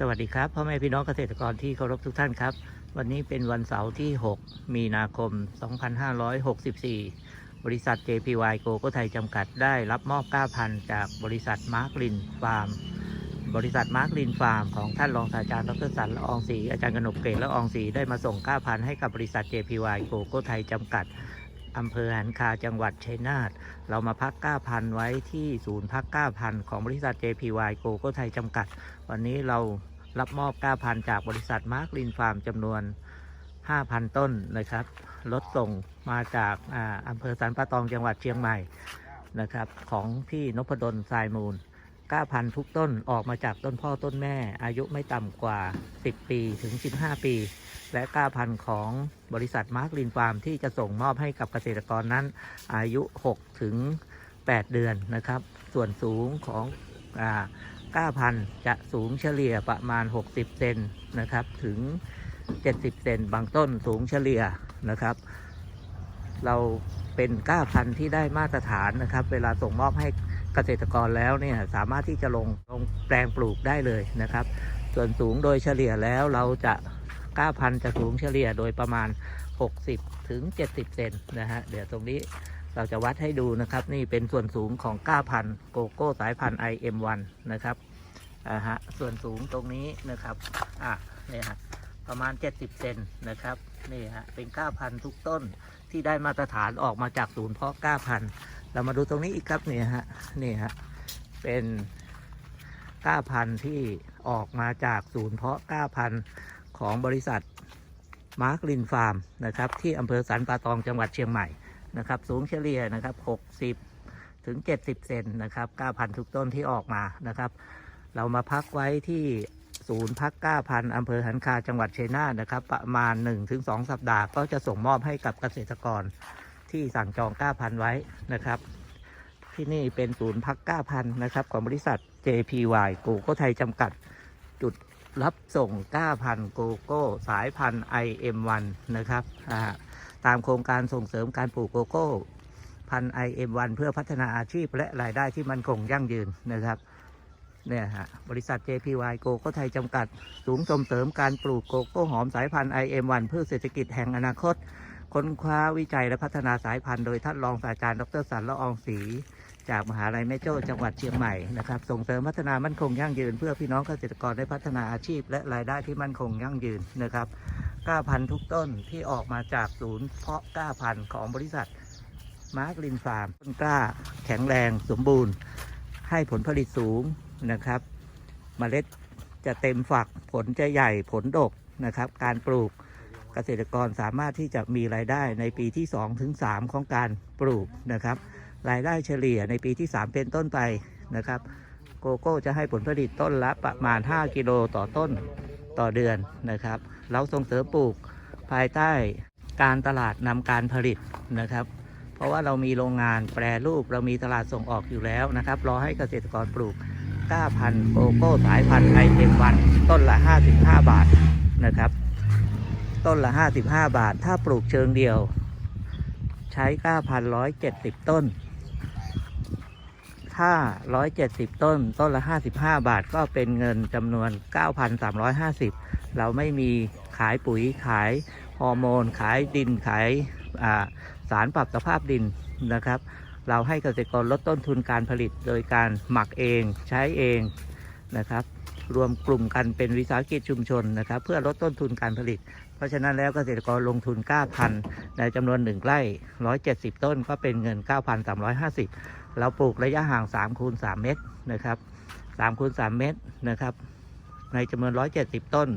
สวัสดีครับพ่อแม่พี่น้องเกษตรกรที่เคารพทุกท่านครับ วันนี้เป็นวันเสาร์ที่ 6 มีนาคม 2564 บริษัท JPY โกโกไทยจำกัดได้รับมอบ9,000จากบริษัทมาร์กลินฟาร์ม บริษัทมาร์กลินฟาร์มของท่านรองศาสตราจารย์ดรสันละอองศรีอาจารย์กนกเกตละอองศรีได้มาส่ง9,000ให้กับบริษัท JPY โกโกไทยจำกัด อำเภอหันคาจังหวัดชัยนาทเรามาพัก9,000ไว้ที่ศูนย์พัก9,000ของบริษัท JPY โกโกไทยจำกัด วันนี้เรารับมอบ9,000จากบริษัทมาร์กลินฟาร์มจำนวน 5,000 ต้นนะครับรถส่งมาจากอาอำเภอสันปะตองจังหวัดเชียงใหม่นะครับของพี่นพดลทรายมูล 9,000ทุกต้นออกมาจากต้นพ่อต้นแม่ อายุไม่ต่ำกว่า 10 ปีถึง 15 ปี และ9,000ของบริษัทมาร์กลินฟาร์มที่จะส่งมอบให้กับเกษตรกรนั้น อายุ 6 ถึง 8 เดือนนะครับ ส่วนสูงของอ่า9,000จะสูงเฉลี่ยประมาณ 60 เซนนะครับ ถึง 70 เซนบางต้นสูงเฉลี่ยนะครับ เราเป็น9,000ที่ได้มาตรฐานนะครับ เวลาส่งมอบให้ เกษตรกรแล้วเนี่ยสามารถที่จะลงลงแปลงปลูกได้เลยนะครับ ส่วนสูงโดยเฉลี่ยแล้วเราจะ9,000จะสูงเฉลี่ยโดยประมาณ 60 ถึง 70 เซนนะฮะ เดี๋ยวตรงนี้เราจะวัดให้ดูนะครับ นี่เป็นส่วนสูงของ9,000โกโก้สายพันธุ์ IM1 นะครับอ่าฮะส่วนสูงตรงนี้นะครับอะเนี่ยฮะประมาณ 70 เซนนะครับนี่ฮะเป็น9,000ทุกต้นที่ได้มาตรฐานออกมาจากศูนย์เพาะ9,000 เรามาดูตรงนี้อีกครับเนี่ยฮะนี่ฮะเป็น9,000ที่ออกมาจากศูนย์เพาะ9,000ของบริษัทมาร์กลินฟาร์มนะครับที่อำเภอสันป่าตองจังหวัดเชียงใหม่นะครับสูงเฉลี่ยนะครับ 60 ถึง 70 เซนนะครับ9,000ทุกต้นที่ออกมานะครับ เรามาพักไว้ที่ศูนย์พัก9,000อำเภอหันคาจังหวัดเชัยงนานะครับ ประมาณ 1-2 สัปดาห์ก็จะส่งมอบให้กับเกษตรกร ที่สั่งจอง9,000ไว้นะครับ ที่นี่เป็นศูนย์พัก9,000นะครับ ของบริษัท JPY โกโก้ไทยจำกัด จุดรับส่ง9,000โกโก้สายพันธุ์ IM1 นะครับอ่าตามโครงการส่งเสริมการปลูกโกโก้พันธุ์ IM1 เพื่อพัฒนาอาชีพและรายได้ที่มั่นคงยั่งยืนนะครับเนี่ยฮะบริษัท JPY โกโก้ไทยจำกัด สูงส่งเสริมการปลูกโกโก้หอมสายพันธุ์ IM1 เพื่อเศรษฐกิจแห่งอนาคต ค้นคว้าวิจัยและพัฒนาสายพันธุ์โดยท่านรองศาสตราจารย์ดรสันละอองศรีจากมหาลัยแม่โจ้จังหวัดเชียงใหม่นะครับส่งเสริมพัฒนามั่นคงยั่งยืน เพื่อพี่น้องเกษตรกรได้พัฒนาอาชีพ และรายได้ที่มั่นคงยั่งยืนนะครับ9,000ทุกต้นที่ออกมาจากศูนย์เพาะ9,000ของบริษัทมาร์กลินฟาร์มต้นกล้าแข็งแรงสมบูรณ์ ให้ผลผลิตสูงนะครับเมล็ดจะเต็มฝักผลจะใหญ่ผลดกนะครับ การปลูก เกษตรกรสามารถที่จะมีรายได้ในปีที่ 2 ถึง 3 ของการปลูกนะครับ รายได้เฉลี่ยในปีที่ 3 เป็นต้นไปนะครับ โกโก้จะให้ผลผลิตต้นละประมาณ 5 กิโลต่อต้นต่อเดือนนะครับ เราส่งเสริมปลูกภายใต้การตลาดนำการผลิตนะครับ เพราะว่าเรามีโรงงานแปรรูปเรามีตลาดส่งออกอยู่แล้วนะครับรอให้เกษตรกรปลูก9,000โกโก้สายพันธุ์ไอเอ็มวันต้นละ 55 บาทนะครับ ต้นละ 55 บาท ถ้าปลูกเชิงเดียว ใช้9,170ต้น ถ้า170ต้น ต้นละ 55 บาทก็เป็นเงินจำนวน 9,350 เราไม่มีขายปุ๋ยขายฮอร์โมน ขายดินขายสารปรับสภาพดินนะครับ เราให้เกษตรกรลดต้นทุนการผลิตโดยการหมักเองใช้เองนะครับ รวมกลุ่มกันเป็นวิสาหกิจชุมชนนะครับ เพื่อลดต้นทุนการผลิต เพราะฉะนั้นแล้วเกษตรกรลงทุน 9,000 ในจำนวน 1ไร่170 ต้นก็เป็นเงิน 9,350 เราปลูกระยะห่าง3คูณ3เมตรนะครับ3คูณ3เมตรนะครับ ในจำนวน 170 ต้น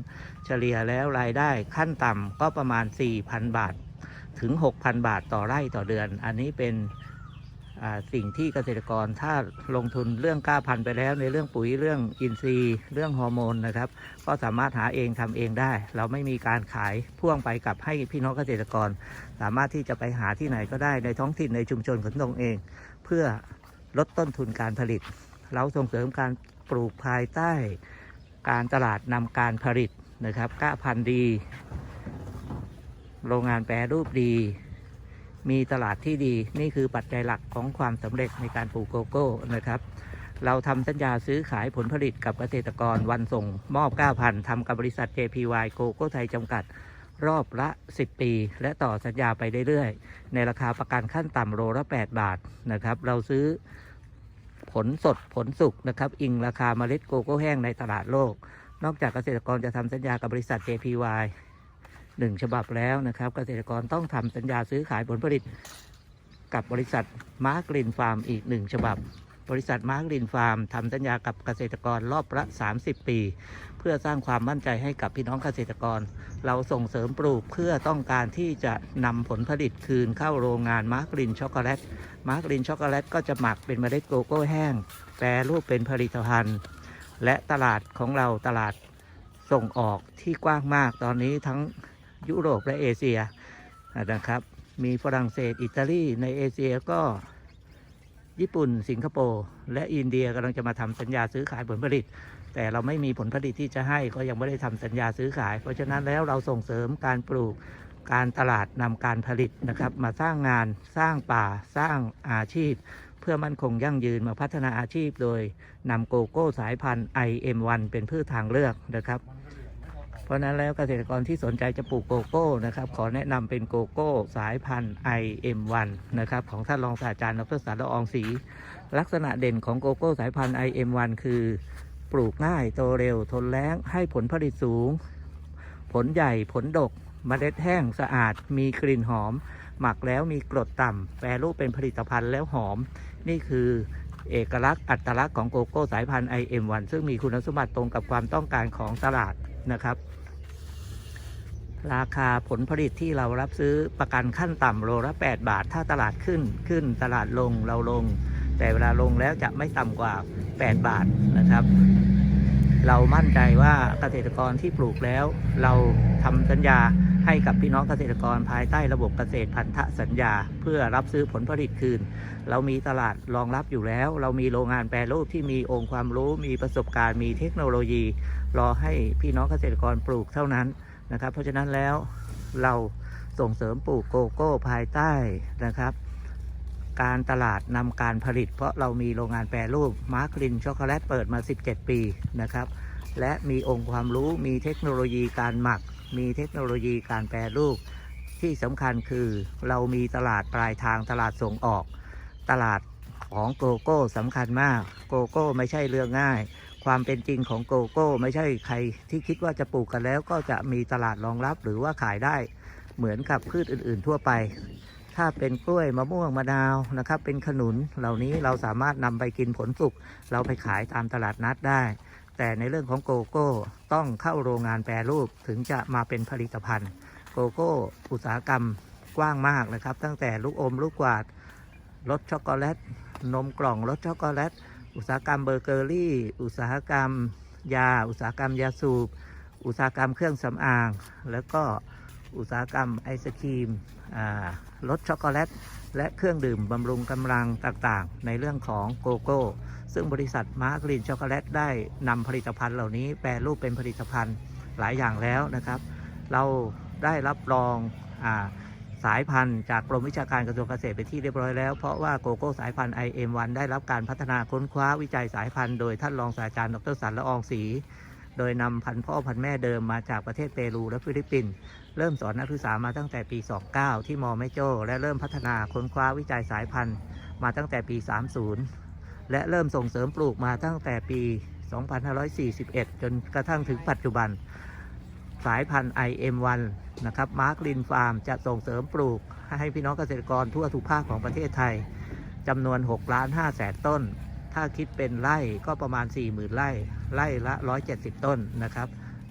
เฉลี่ยแล้วรายได้ขั้นต่ำก็ประมาณ 4,000 บาทถึง 6,000 บาทต่อไร่ต่อเดือน อันนี้เป็น สิ่งที่เกษตรกรถ้าลงทุนเรื่องก้าพันไปแล้ว ในเรื่องปุ๋ยเรื่องอินทรีย์ เรื่องฮอร์โมนนะครับ ก็สามารถหาเองทำเองได้ เราไม่มีการขายพ่วงไปกับให้พี่น้องเกษตรกร สามารถที่จะไปหาที่ไหนก็ได้ในท้องถิ่นในชุมชนของตนเอง เพื่อลดต้นทุนการผลิต เราส่งเสริมการปลูกภายใต้ การตลาดนำการผลิตนะครับก้าพันธุ์ดี โรงงานแปรรูปดี มีตลาดที่ดีนี่คือปัจจัยหลักของความสำเร็จในการปลูกโกโก้นะครับ เราทำสัญญาซื้อขายผลผลิตกับเกษตรกรวันส่งมอบ 9,000ทำกับบริษัท JPY โกโก้ไทยจำกัดรอบละ 10 ปี และต่อสัญญาไปเรื่อยๆ ในราคาประกันขั้นต่ำโลละ 8 บาทนะครับ เราซื้อผลสดผลสุกนะครับ อิงราคาเมล็ดโกโก้แห้งในตลาดโลก นอกจากเกษตรกรจะทำสัญญากับบริษัท JPY หนึ่งฉบับแล้วนะครับ เกษตรกรต้องทำสัญญาซื้อขายผลผลิต กับบริษัทมาร์กลินฟาร์มอีกหนึ่งฉบับ บริษัทมาร์กลินฟาร์มทำสัญญากับเกษตรกรรอบละ 30 ปี เพื่อสร้างความมั่นใจให้กับพี่น้องเกษตรกร เราส่งเสริมปลูกเพื่อต้องการที่จะนำผลผลิตคืนเข้าโรงงานมาร์กลินช็อกโกแลตมาร์กลินช็อกโกแลตก็จะหมักเป็นเมล็ดโกโก้แห้งแปรรูปเป็นผลิตภัณฑ์ และตลาดของเราตลาดส่งออกที่กว้างมากตอนนี้ทั้ง ยุโรปและเอเชียนะครับ มีฝรั่งเศสอิตาลีในเอเชียก็ญี่ปุ่นสิงคโปร์และอินเดียกำลังจะมาทำสัญญาซื้อขายผลผลิต แต่เราไม่มีผลผลิตที่จะให้ก็ยังไม่ได้ทำสัญญาซื้อขาย เพราะฉะนั้นแล้วเราส่งเสริมการปลูกการตลาดนำการผลิตนะครับมาสร้างงานสร้างป่าสร้างอาชีพ เพื่อมั่นคงยั่งยืนมาพัฒนาอาชีพ โดยนำโกโก้สายพันธุ์ IM1 เป็นพืชทางเลือกนะครับ ราะนั้นแล้วเกษตรกรที่สนใจจะปลูกโกโก้นะครับขอแนะนำเป็นโกโก้สายพันธุ์ IM1 นะครับของท่านรองศาสตราจารย์ดรสารละอองศรีลักษณะเด่นของโกโก้สายพันธุ์ IM1 คือปลูกง่ายโตเร็วทนแล้งให้ผลผลิตสูง ผลใหญ่ผลดกเมล็ดแห้งสะอาด มีกลิ่นหอม หมักแล้วมีกรดต่ำแปรรูปเป็นผลิตภัณฑ์แล้วหอม นี่คือเอกลักษณ์อัตลักษณ์ของโกโก้สายพันธุ์ IM1 ซึ่งมีคุณสมบัติตรงกับความต้องการของตลาดนะครับ ราคาผลผลิตที่เรารับซื้อประกันขั้นต่ำโลละ 8 บาท ถ้าตลาดขึ้นขึ้นตลาดลงเราลง แต่เวลาลงแล้วจะไม่ต่ำกว่า 8 บาทนะครับ เรามั่นใจว่าเกษตรกรที่ปลูกแล้ว เราทำสัญญาให้กับพี่น้องเกษตรกรภายใต้ระบบเกษตรพันธสัญญา เพื่อรับซื้อผลผลิตคืน เรามีตลาดรองรับอยู่แล้ว เรามีโรงงานแปรรูปที่มีองค์ความรู้มีประสบการณ์มีเทคโนโลยี รอให้พี่น้องเกษตรกรปลูกเท่านั้น นะครับ เพราะฉะนั้นแล้วเราส่งเสริมปลูกโกโก้ภายใต้นะครับ การตลาดนำการผลิต เพราะเรามีโรงงานแปรรูปมาร์กลินช็อกโกแลตเปิดมา 17 ปีนะครับ และมีองค์ความรู้มีเทคโนโลยีการหมัก มีเทคโนโลยีการแปรรูป ที่สำคัญคือเรามีตลาดปลายทางตลาดส่งออก ตลาดของโกโก้สำคัญมาก โกโก้ไม่ใช่เรื่องง่าย ความเป็นจริงของโกโก้ ไม่ใช่ใครที่คิดว่าจะปลูกกันแล้ว ก็จะมีตลาดรองรับหรือว่าขายได้เหมือนกับพืชอื่น ๆ ทั่วไป ถ้าเป็นกล้วยมะม่วงมะนาวนะครับ เป็นขนุนเหล่านี้เราสามารถนำไปกินผลสุกเราไปขายตามตลาดนัดได้ แต่ในเรื่องของโกโก้ต้องเข้าโรงงานแปรรูปถึงจะมาเป็นผลิตภัณฑ์ โกโก้ อุตสาหกรรมกว้างมากนะครับ ตั้งแต่ลูกอมลูกกวาดรสช็อกโกแลต นมกล่องรสช็อกโกแลต อุตสาหกรรมเบเกอรี่ อุตสาหกรรมยา อุตสาหกรรมยาสูบ อุตสาหกรรมเครื่องสำอาง แล้วก็อุตสาหกรรมไอศครีมรสช็อกโกแลต และเครื่องดื่มบำรุงกำลังต่างๆ ในเรื่องของโกโก้ ซึ่งบริษัทมาร์กลินช็อกโกแลตได้นำผลิตภัณฑ์เหล่านี้แปรรูปเป็นผลิตภัณฑ์หลายอย่างแล้วนะครับ เราได้รับรองอา สายพันธุ์จากกรมวิชาการกระทรวงเกษตรไปนที่เรียบร้อยแล้ว เพราะว่าโกโก้สายพันธุ์ IM1 ได้รับการพัฒนาค้นคว้าวิจัยสายพันธุ์โดยท่านรองศาสตราจารย์ดรสันละอองศรีโดยนำพันธุ์พ่อพันธุ์แม่เดิมมาจากประเทศเปรูและฟิลิปปินส์เริ่มสอนนักศึกษามาตั้งแต่ปี 29 ที่มอแม่โจ้และเริ่มพัฒนาค้นคว้าวิจัยสายพันธุ์มาตั้งแต่ปี 30 และเริ่มส่งเสริมปลูกมาตั้งแต่ปี 2541 จนกระทั่งถึงปัจจุบัน สายพันธุ์ IM1 นะครับมาร์กลินฟาร์มจะส่งเสริมปลูก ให้พี่น้องเกษตรกรทั่วทุกภาคของประเทศไทยจำนวน6ล้าน5แสนต้น ถ้าคิดเป็นไร่ก็ประมาณ 40,000ไร่ไร่ละ 170 ต้นนะครับ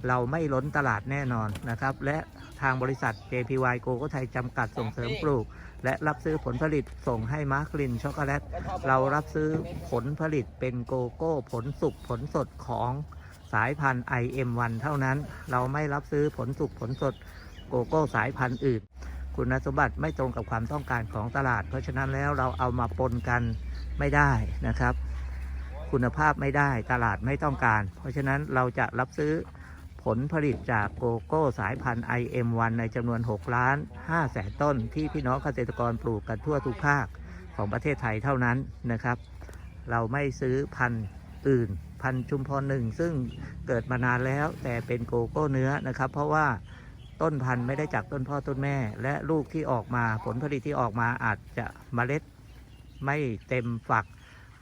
เราไม่ล้นตลาดแน่นอนนะครับ และทางบริษัท JPY โกโก้ไทยจำกัดส่งเสริมปลูก และรับซื้อผลผลิตส่งให้มาร์กลินช็อกโกแลต เรารับซื้อผลผลิตเป็นโกโก้ ผลสุกผลสดของ สายพันธุ์ IM1 เท่านั้น เราไม่รับซื้อผลสุกผลสดโกโก้สายพันธุ์อื่น คุณสมบัติไม่ตรงกับความต้องการของตลาด เพราะฉะนั้นแล้วเราเอามาปนกันไม่ได้นะครับ คุณภาพไม่ได้ตลาดไม่ต้องการ เพราะฉะนั้นเราจะรับซื้อผลผลิตจากโกโก้สายพันธุ์ IM1 ในจำนวน 6 ล้าน5แสนต้น ที่พี่น้องเกษตรกรปลูกกันทั่วทุกภาคของประเทศไทยเท่านั้นนะครับ เราไม่ซื้อพันธุ์อื่น พันธุ์ชุมพรหนึ่งซึ่งเกิดมานานแล้วแต่เป็นโกโก้เนื้อนะครับ เพราะว่าต้นพันธุ์ไม่ได้จากต้นพ่อต้นแม่ และลูกที่ออกมาผลผลิตที่ออกมาอาจจะเมล็ดไม่เต็มฝัก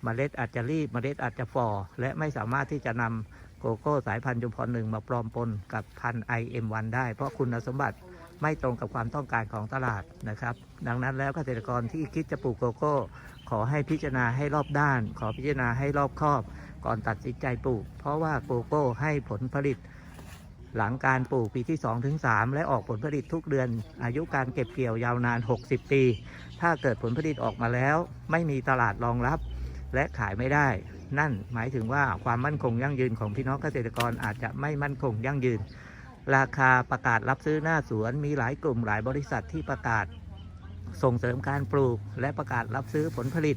เมล็ดอาจจะรีบเมล็ดอาจจะฝ่อและไม่สามารถที่จะนำโกโก้สายพันธุ์ชุมพรหนึ่งมาปลอมปนกับพันธุ์ IM1 ได้ เพราะคุณสมบัติไม่ตรงกับความต้องการของตลาดนะครับ ดังนั้นแล้วเกษตรกรที่คิดจะปลูกโกโก้ ขอให้พิจารณาให้รอบด้าน ขอพิจารณาให้รอบคอบ ก่อนตัดสินใจปลูก เพราะว่าโกโก้ให้ผลผลิต หลังการปลูกปีที่ 2-3 และออกผลผลิตทุกเดือน อายุการเก็บเกี่ยวยาวนาน 60 ปี ถ้าเกิดผลผลิตออกมาแล้ว ไม่มีตลาดรองรับ และขายไม่ได้ นั่นหมายถึงว่าความมั่นคงยั่งยืนของพี่น้องเกษตรกรอาจจะไม่มั่นคงยั่งยืน ราคาประกาศรับซื้อหน้าสวนมีหลายกลุ่มหลายบริษัทที่ประกาศส่งเสริมการปลูกและประกาศรับซื้อผลผลิต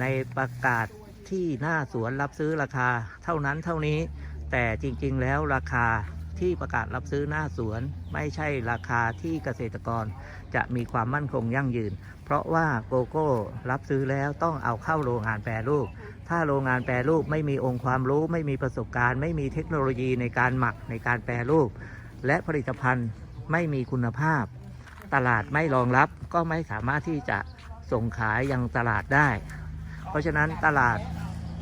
ในประกาศ ที่หน้าสวนรับซื้อราคาเท่านั้นเท่านี้ แต่จริงๆแล้วราคาที่ประกาศรับซื้อหน้าสวนไม่ใช่ราคาที่เกษตรกร จะมีความมั่นคงยั่งยืน เพราะว่าโกโก้รับซื้อแล้วต้องเอาเข้าโรงงานแปรรูป ถ้าโรงงานแปรรูปไม่มีองค์ความรู้ ไม่มีประสบการณ์ ไม่มีเทคโนโลยีในการหมักในการแปรรูป และผลิตภัณฑ์ไม่มีคุณภาพ ตลาดไม่รองรับก็ไม่สามารถที่จะส่งขายยังตลาดได้ เพราะฉะนั้นตลาด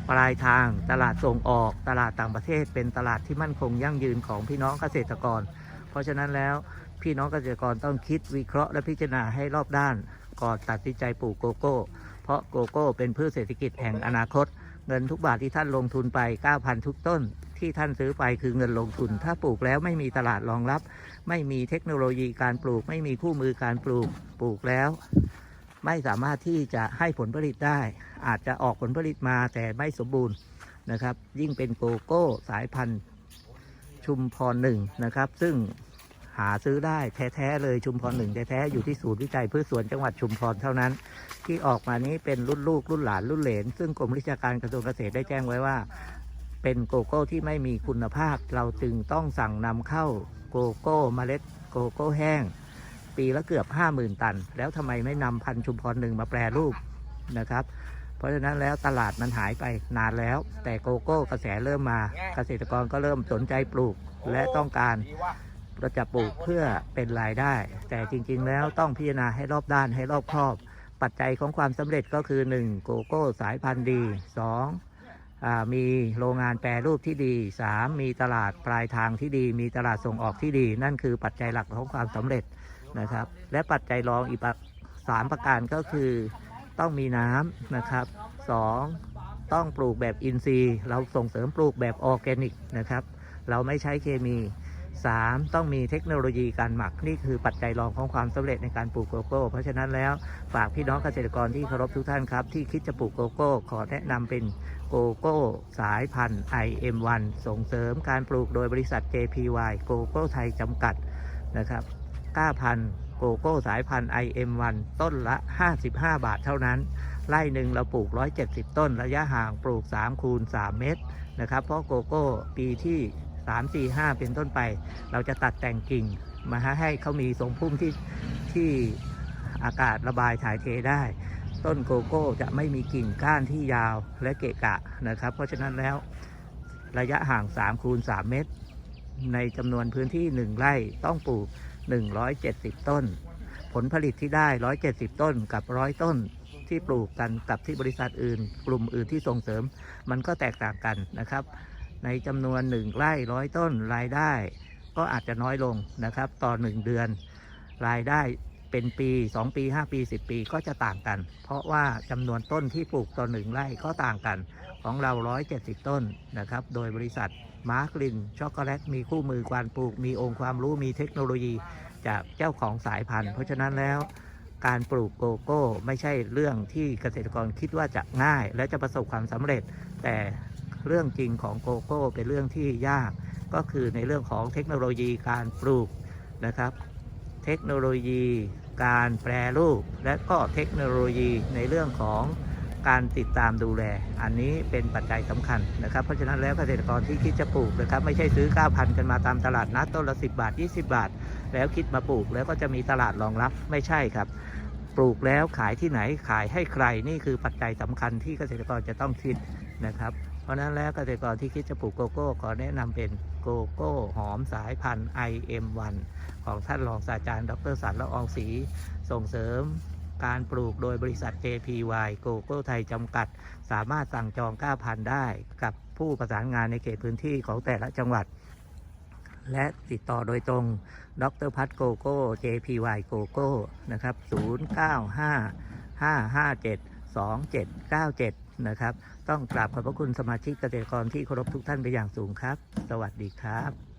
ปลายทาง ตลาดส่งออก ตลาดต่างประเทศ เป็นตลาดที่มั่นคงยั่งยืนของพี่น้องเกษตรกร เพราะฉะนั้นแล้วพี่น้องเกษตรกรต้องคิดวิเคราะห์และพิจารณาให้รอบด้านก่อนตัดสินใจปลูกโกโก้ เพราะโกโก้เป็นพืชเศรษฐกิจแห่งอนาคต เงินทุกบาทที่ท่านลงทุนไป 9,000 ทุกต้น ที่ท่านซื้อไปคือเงินลงทุน ถ้าปลูกแล้วไม่มีตลาดรองรับ ไม่มีเทคโนโลยีการปลูก ไม่มีคู่มือการปลูก ปลูกแล้ว ไม่สามารถที่จะให้ผลผลิตได้ อาจจะออกผลผลิตมาแต่ไม่สมบูรณ์นะครับ ยิ่งเป็นโกโก้สายพันธุ์ชุมพรหนึ่งนะครับ ซึ่งหาซื้อได้แท้ๆเลยชุมพรหนึ่งแท้ๆอยู่ที่ศูนย์วิจัยพืชสวนจังหวัดชุมพรเท่านั้น ที่ออกมานี้เป็นรุ่นลูกรุ่นหลานรุ่นเหลน ซึ่งกรมวิชาการกระทรวงเกษตรได้แจ้งไว้ว่า เป็นโกโก้ที่ไม่มีคุณภาพ เราจึงต้องสั่งนำเข้าโกโก้เมล็ดโกโก้แห้ง ปีละเกือบ 50,000 ตัน แล้วทำไมไม่นำพันธุ์ชุมพรหนึ่งมาแปรรูปนะครับ เพราะฉะนั้นแล้วตลาดมันหายไปนานแล้ว แต่โกโก้กระแสเริ่มมา เกษตรกรก็เริ่มสนใจปลูกและต้องการเราจะปลูกเพื่อเป็นรายได้ แต่จริงๆ แล้วต้องพิจารณาให้รอบด้านให้รอบครอบ ปัจจัยของความสำเร็จก็คือ 1. โกโก้สายพันธุ์ดี 2. อ่ามีโรงงานแปรรูปที่ดี 3. มีตลาดปลายทางที่ดี มีตลาดส่งออกที่ดี นั่นคือปัจจัยหลักของความสำเร็จ นะครับ และปัจจัยรองอีกสามประการก็คือต้องมีน้ำนะครับ 2. ต้องปลูกแบบอินทรีย์ เราส่งเสริมปลูกแบบออร์แกนิกนะครับ เราไม่ใช้เคมี 3. ต้องมีเทคโนโลยีการหมักนี่คือปัจจัยรองของความสำเร็จในการปลูกโกโก้ เพราะฉะนั้นแล้วฝากพี่น้องเกษตรกรที่เคารพทุกท่านครับ ที่คิดจะปลูกโกโก้ ขอแนะนำเป็นโกโก้สายพันธุ์ IM1 ส่งเสริมการปลูกโดยบริษัท JPY โกโก้ไทยจำกัดนะครับ ก้าพันโกโก้สายพันธุ์ IM1 ต้นละ 55 บาทเท่านั้น ไร่หนึ่งเราปลูก 170 ต้น ระยะห่างปลูก 3 คูณ 3 เมตรนะครับ เพราะโกโก้ปีที่ 3 4 5 เป็นต้นไป เราจะตัดแต่งกิ่ง มาให้เขามีทรงพุ่มที่ที่อากาศระบายถ่ายเทได้ ต้นโกโก้จะไม่มีกิ่งก้านที่ยาวและเกะกะนะครับ เพราะฉะนั้นแล้วระยะห่าง 3 คูณ 3 เมตร ในจำนวนพื้นที่ 1 ไร่ต้องปลูก 170 ต้น ผลผลิตที่ได้ 170 ต้นกับ 100 ต้นที่ปลูกกันกับที่บริษัทอื่น กลุ่มอื่นที่ส่งเสริม มันก็แตกต่างกันนะครับ ในจำนวน 1 ไร่ร้อยต้นรายได้ ก็อาจจะน้อยลงนะครับ ต่อ 1 เดือน รายได้เป็นปี 2 ปี 5 ปี 10 ปีก็จะต่างกัน เพราะว่าจำนวนต้นที่ปลูกต่อ1ไร่ก็ต่างกัน ของเรา 170 ต้นนะครับ โดยบริษัท มาร์กลิน ช็อกโกแลต มีคู่มือการปลูก มีองค์ความรู้มีเทคโนโลยีจากเจ้าของสายพันธุ์ เพราะฉะนั้นแล้วการปลูกโกโก้ไม่ใช่เรื่องที่เกษตรกรคิดว่าจะง่าย และจะประสบความสำเร็จ แต่เรื่องจริงของโกโก้เป็นเรื่องที่ยาก ก็คือในเรื่องของเทคโนโลยีการปลูกนะครับ เทคโนโลยีการแปรรูป และก็เทคโนโลยีในเรื่องของ การติดตามดูแล อันนี้เป็นปัจจัยสำคัญนะครับ เพราะฉะนั้นแล้วเกษตรกรที่คิดจะปลูกนะครับ ไม่ใช่ซื้อ9,000กันมาตามตลาดนัดต้นละ 10 บาท 20 บาท แล้วคิดมาปลูกแล้วก็จะมีตลาดรองรับไม่ใช่ครับ ปลูกแล้วขายที่ไหนขายให้ใครนี่คือปัจจัยสำคัญที่เกษตรกรจะต้องคิดนะครับ เพราะนั้นแล้วเกษตรกรที่คิดจะปลูกโกโก้ขอแนะนำเป็นโกโก้หอมสายพันธุ์ IM1 ของท่านรองศาสตราจารย์ ดรสันละอองศรีส่งเสริม การปลูกโดยบริษัท JPY โกโก้ไทยจำกัด สามารถสั่งจอง9,000ได้กับผู้ประสานงานในเขตพื้นที่ของแต่ละจังหวัด และติดต่อโดยตรง ดรพัฒโกโก้ JPY โกโก้นะครับ 095 557 2797 นะครับ ต้องกราบขอบพระคุณสมาชิกเกษตรกรที่เคารพทุกท่านไปอย่างสูงครับ สวัสดีครับ